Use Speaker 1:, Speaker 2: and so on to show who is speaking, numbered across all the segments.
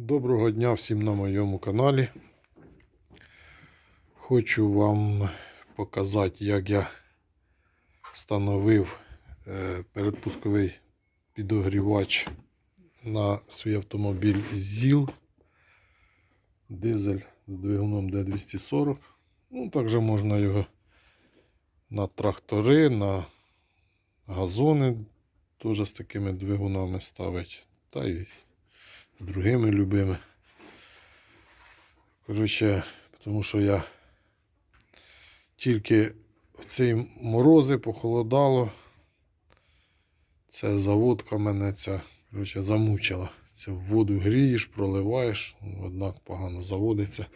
Speaker 1: Доброго дня всім на моєму каналі. Хочу вам показати, як я встановив е, передпусковий підогрівач на свій автомобіль ЗІЛ. Дизель з двигуном D240. Ну, також можна його на трактори, на газони теж з такими двигунами ставити. Та й з другими любими. Коротше, тому що я тільки в ці морози похолодало. Ця заводка мене ця коротше, замучила. Це воду грієш, проливаєш, однак погано заводиться.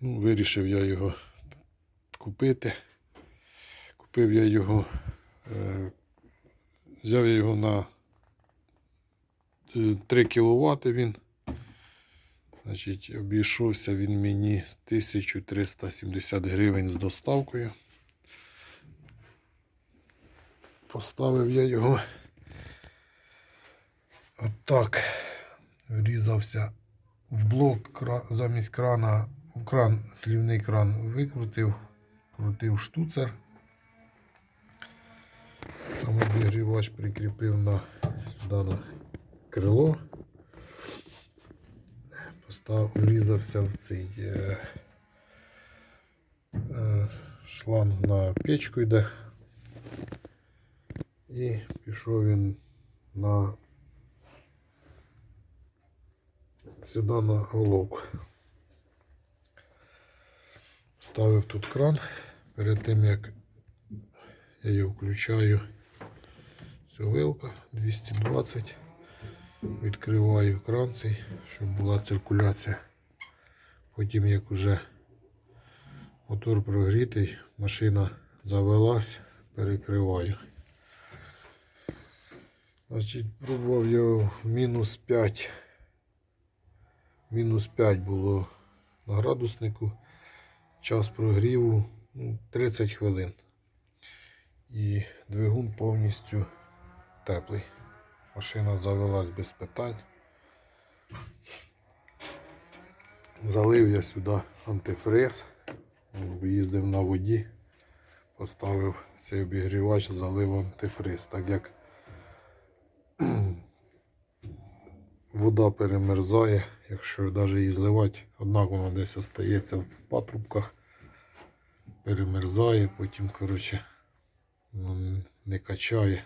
Speaker 1: Ну, вирішив я його купити. Купив я його, е, взяв я його на 3 кВт він. Значить, обійшовся він мені 1370 гривень з доставкою. Поставив я його отак. Врізався в блок замість крана, в кран, слівний кран викрутив, крутив штуцер. Самовігрівач прикріпив на сюди крило. Постав, врізався в цей е, е, шланг на печку йде. І пішов він на сюди на головку. Ставив тут кран. Перед тим як я його включаю, все вилка 220. Відкриваю кран цей, щоб була циркуляція. Потім, як уже мотор прогрітий, машина завелась, перекриваю. Значить, пробував в мінус 5. Мінус 5 було на градуснику. Час прогріву ну, 30 хвилин. І двигун повністю теплий. Машина завелась без питань. Залив я сюди антифриз. Їздив на воді, поставив цей обігрівач, залив антифриз. Так як вода перемерзає, якщо навіть її зливати, однак вона десь остається в патрубках, перемерзає, потім коротше, ну, не качає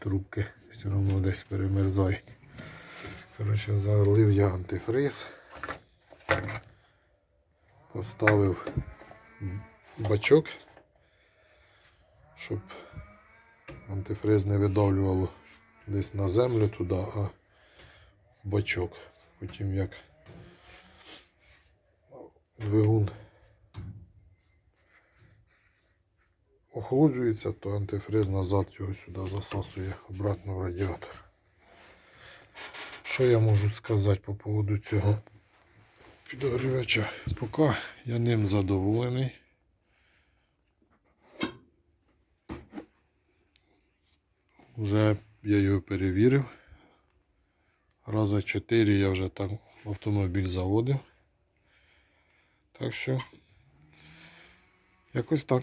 Speaker 1: трубки все одно десь перемерзають. Коротше, залив я антифриз, поставив бачок, щоб антифриз не видавлювало десь на землю туди, а в бачок. Потім як двигун охолоджується, то антифриз назад його сюди засасує обратно в радіатор. Що я можу сказати по поводу цього підогрівача? Поки я ним задоволений. Вже я його перевірив. Раза 4 я вже там автомобіль заводив. Так що, якось так.